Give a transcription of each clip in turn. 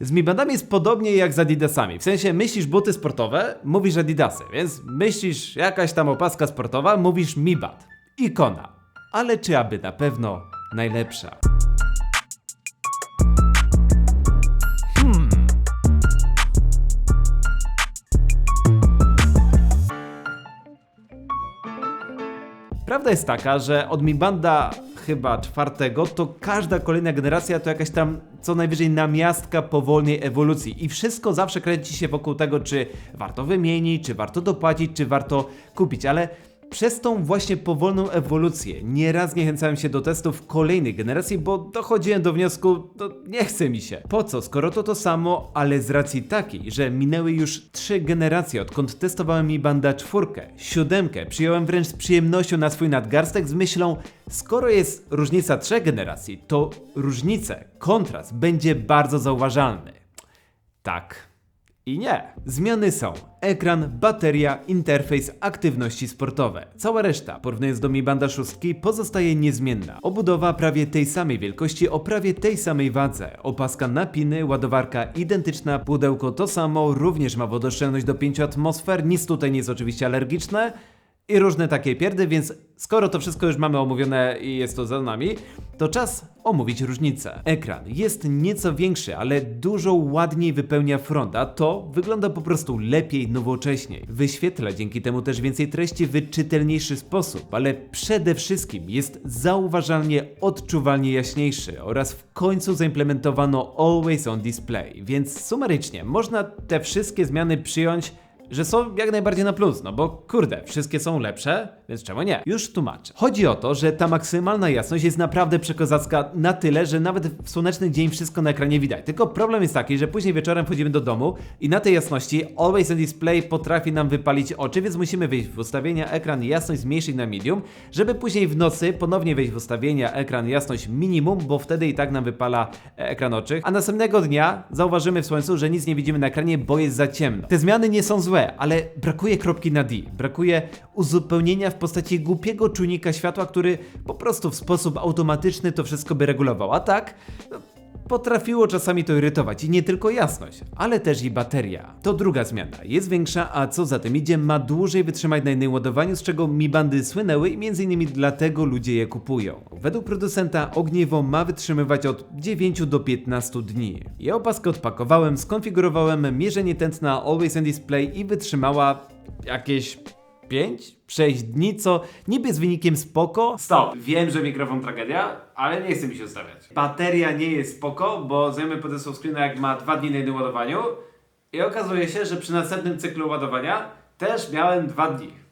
z Mi Bandami jest podobnie jak z Adidasami. W sensie myślisz buty sportowe, mówisz Adidasy, więc myślisz jakaś tam opaska sportowa, mówisz Mi Band. Ikona. Ale czy aby na pewno najlepsza? Prawda jest taka, że od Mi Banda chyba czwartego, to każda kolejna generacja to jakaś tam co najwyżej namiastka powolnej ewolucji. I wszystko zawsze kręci się wokół tego, czy warto wymienić, czy warto dopłacić, czy warto kupić, ale przez tą właśnie powolną ewolucję nieraz zniechęcałem się do testów kolejnej generacji, bo dochodziłem do wniosku, no nie chce mi się. Po co, skoro to to samo, ale z racji takiej, że minęły już trzy generacje, odkąd testowałem mi banda czwórkę, siódemkę, przyjąłem wręcz z przyjemnością na swój nadgarstek z myślą, skoro jest różnica trzech generacji, to różnice, kontrast będzie bardzo zauważalny. Tak. I nie. Zmiany są ekran, bateria, interfejs, aktywności sportowe. Cała reszta, porównując do Mi Banda 6, pozostaje niezmienna. Obudowa prawie tej samej wielkości o prawie tej samej wadze. Opaska na piny, ładowarka identyczna, pudełko to samo, również ma wodoszczelność do 5 atmosfer, nic tutaj nie jest oczywiście alergiczne. I różne takie pierdy, więc skoro to wszystko już mamy omówione i jest to za nami, to czas omówić różnice. Ekran jest nieco większy, ale dużo ładniej wypełnia front, a to wygląda po prostu lepiej, nowocześniej. Wyświetla dzięki temu też więcej treści w czytelniejszy sposób, ale przede wszystkim jest zauważalnie, odczuwalnie jaśniejszy oraz w końcu zaimplementowano Always on Display, więc sumarycznie można te wszystkie zmiany przyjąć że są jak najbardziej na plus, no bo kurde, wszystkie są lepsze, więc czemu nie? Już tłumaczę. Chodzi o to, że ta maksymalna jasność jest naprawdę przekozacka na tyle, że nawet w słoneczny dzień wszystko na ekranie widać. Tylko problem jest taki, że później wieczorem wchodzimy do domu i na tej jasności Always on Display potrafi nam wypalić oczy, więc musimy wejść w ustawienia ekran jasność zmniejszyć na medium, żeby później w nocy ponownie wejść w ustawienia ekran jasność minimum, bo wtedy i tak nam wypala ekran oczy, a następnego dnia zauważymy w słońcu, że nic nie widzimy na ekranie, bo jest za ciemno. Te zmiany nie są złe, ale brakuje kropki na D. Brakuje uzupełnienia w postaci głupiego czujnika światła, który po prostu w sposób automatyczny to wszystko by regulował. A tak, potrafiło czasami to irytować i nie tylko jasność, ale też i bateria. To druga zmiana. Jest większa, a co za tym idzie, ma dłużej wytrzymać na jednym ładowaniu, z czego Mi Bandy słynęły i innymi dlatego ludzie je kupują. Według producenta ogniwo ma wytrzymywać od 9 do 15 dni. Ja opaskę odpakowałem, skonfigurowałem mierzenie tętna Always on Display i wytrzymała jakieś 5, 6 dni, co niby jest wynikiem spoko. Stop, wiem, że mikrofon tragedia, ale nie chce mi się ustawiać. Bateria nie jest spoko, bo znajomy podesłał screena jak ma 2 dni na jednym ładowaniu i okazuje się, że przy następnym cyklu ładowania też miałem 2 dni.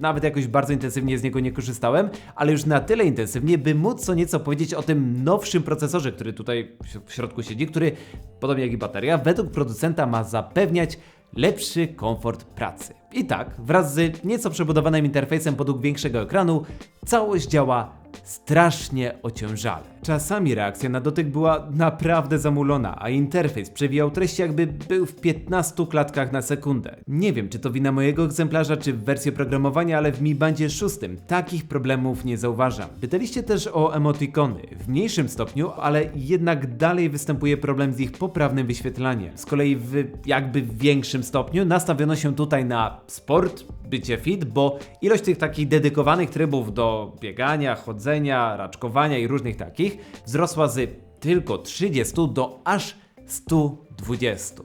Nawet jakoś bardzo intensywnie z niego nie korzystałem, ale już na tyle intensywnie, by móc co nieco powiedzieć o tym nowszym procesorze, który tutaj w środku siedzi, który, podobnie jak i bateria, według producenta ma zapewniać lepszy komfort pracy. I tak, wraz z nieco przebudowanym interfejsem podług większego ekranu, całość działa strasznie ociężale. Czasami reakcja na dotyk była naprawdę zamulona, a interfejs przewijał treści jakby był w 15 klatkach na sekundę. Nie wiem, czy to wina mojego egzemplarza, czy w wersji oprogramowania, ale w Mi Bandzie 6 takich problemów nie zauważam. Pytaliście też o emotikony. W mniejszym stopniu, ale jednak dalej występuje problem z ich poprawnym wyświetlaniem. Z kolei w jakby większym stopniu nastawiono się tutaj na sport, bycie fit, bo ilość tych takich dedykowanych trybów do biegania, chodzenia, raczkowania i różnych takich wzrosła z tylko 30 do aż 120.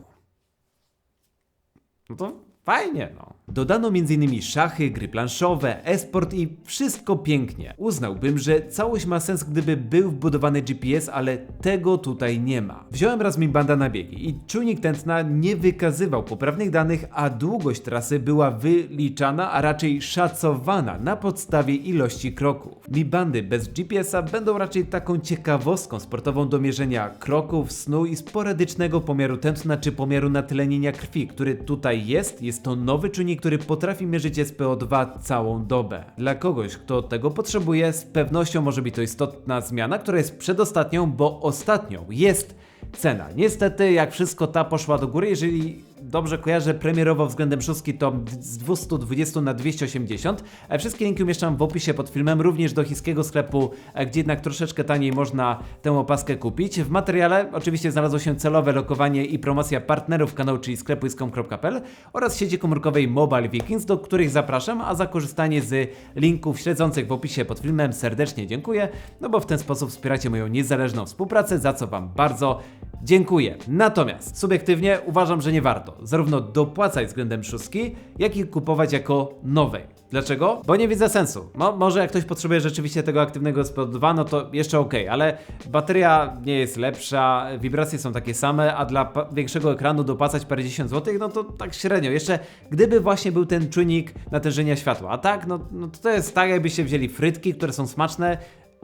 No to fajnie, no. Dodano m.in. szachy, gry planszowe, e-sport i wszystko pięknie. Uznałbym, że całość ma sens, gdyby był wbudowany GPS, ale tego tutaj nie ma. Wziąłem raz mi banda na biegi i czujnik tętna nie wykazywał poprawnych danych, a długość trasy była wyliczana, a raczej szacowana na podstawie ilości kroków. Mi bandy bez GPS-a będą raczej taką ciekawostką sportową do mierzenia kroków, snu i sporadycznego pomiaru tętna czy pomiaru natlenienia krwi, który tutaj jest. Jest to nowy czujnik, który potrafi mierzyć SPO2 całą dobę. Dla kogoś, kto tego potrzebuje, z pewnością może być to istotna zmiana, która jest przedostatnią, bo ostatnią jest cena. Niestety, jak wszystko ta poszła do góry, jeżeli dobrze kojarzę, premierowo względem szóstki to z 220 na 280. E, Wszystkie linki umieszczam w opisie pod filmem, również do chińskiego sklepu, e, gdzie jednak troszeczkę taniej można tę opaskę kupić. W materiale oczywiście znalazło się celowe lokowanie i promocja partnerów kanału, czyli sklepu iskom.pl oraz sieci komórkowej Mobile Vikings, do których zapraszam, a za korzystanie z linków śledzących w opisie pod filmem serdecznie dziękuję, no bo w ten sposób wspieracie moją niezależną współpracę, za co Wam bardzo dziękuję. Natomiast subiektywnie uważam, że nie warto zarówno dopłacać względem szóstki, jak i kupować jako nowej. Dlaczego? Bo nie widzę sensu. Mo może jak ktoś potrzebuje rzeczywiście tego aktywnego SPO2, no to jeszcze ok, ale bateria nie jest lepsza, wibracje są takie same, a dla większego ekranu dopłacać parędziesiąt złotych, no to tak średnio. Jeszcze gdyby właśnie był ten czujnik natężenia światła, a tak, no, no to jest tak jakbyście wzięli frytki, które są smaczne,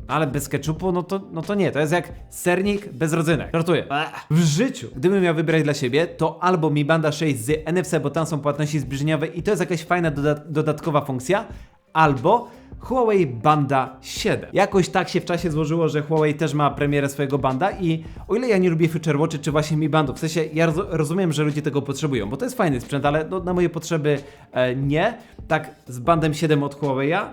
ale bez ketchupu, no to, no to nie. To jest jak sernik bez rodzynek. Żartuję. W życiu. Gdybym miał wybrać dla siebie, to albo Mi Banda 6 z NFC, bo tam są płatności zbliżeniowe i to jest jakaś fajna doda- dodatkowa funkcja, albo Huawei Banda 7. Jakoś tak się w czasie złożyło, że Huawei też ma premierę swojego banda i o ile ja nie lubię Future Watchy czy właśnie Mi Bandów, w sensie ja roz- rozumiem, że ludzie tego potrzebują, bo to jest fajny sprzęt, ale no, na moje potrzeby e, nie. Tak z bandem 7 od Huawei'a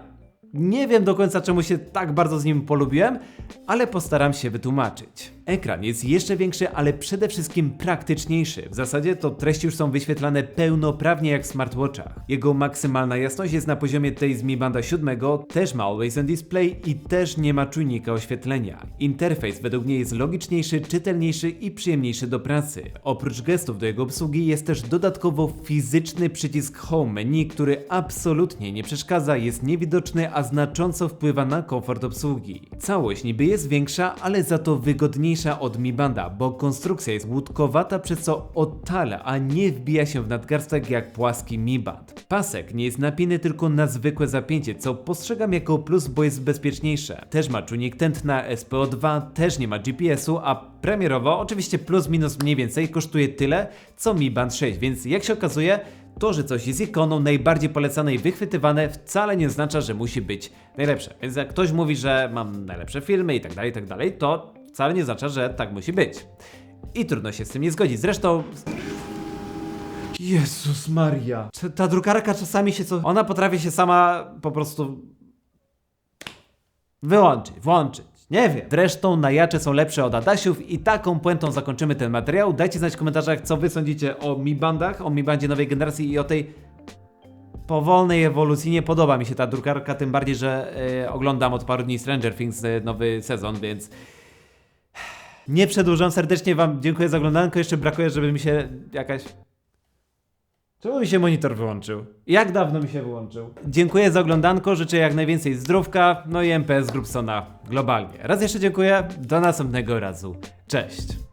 nie wiem do końca czemu się tak bardzo z nim polubiłem, ale postaram się wytłumaczyć. Ekran jest jeszcze większy, ale przede wszystkim praktyczniejszy. W zasadzie to treści już są wyświetlane pełnoprawnie jak w smartwatchach. Jego maksymalna jasność jest na poziomie tej z Mi Banda 7, też ma Always On Display i też nie ma czujnika oświetlenia. Interfejs według mnie jest logiczniejszy, czytelniejszy i przyjemniejszy do pracy. Oprócz gestów do jego obsługi jest też dodatkowo fizyczny przycisk Home menu, który absolutnie nie przeszkadza, jest niewidoczny, a znacząco wpływa na komfort obsługi. Całość niby jest większa, ale za to wygodniejsza od Mi Banda, bo konstrukcja jest łódkowata, przez co otala, a nie wbija się w nadgarstek jak płaski Mi Band. Pasek nie jest napiny tylko na zwykłe zapięcie, co postrzegam jako plus, bo jest bezpieczniejsze. Też ma czujnik tętna SPO2, też nie ma GPS-u, a premierowo, oczywiście plus minus mniej więcej, kosztuje tyle, co Mi Band 6, więc jak się okazuje, to, że coś jest ikoną najbardziej polecanej i wychwytywane wcale nie oznacza, że musi być najlepsze. Więc jak ktoś mówi, że mam najlepsze filmy i tak dalej, i tak dalej, to wcale nie oznacza, że tak musi być. I trudno się z tym nie zgodzić. Zresztą... Jezus Maria. Ta- Ta drukarka czasami się co... Ona potrafi się sama po prostu... Wyłączyć, włączyć. Nie wiem. Zresztą najacze są lepsze od Adasiów i taką puentą zakończymy ten materiał. Dajcie znać w komentarzach, co wy sądzicie o Mi Bandach, o Mi Bandzie nowej generacji i o tej powolnej ewolucji. Nie podoba mi się ta drukarka, tym bardziej, że e, oglądam od paru dni Stranger Things e, nowy sezon, więc nie przedłużam. Serdecznie wam dziękuję za oglądanko. Jeszcze brakuje, żeby mi się jakaś... Czemu mi się monitor wyłączył? Jak dawno mi się wyłączył? Dziękuję za oglądanko, życzę jak najwięcej zdrówka, no i MPS Grupsona globalnie. Raz jeszcze dziękuję, do następnego razu. Cześć!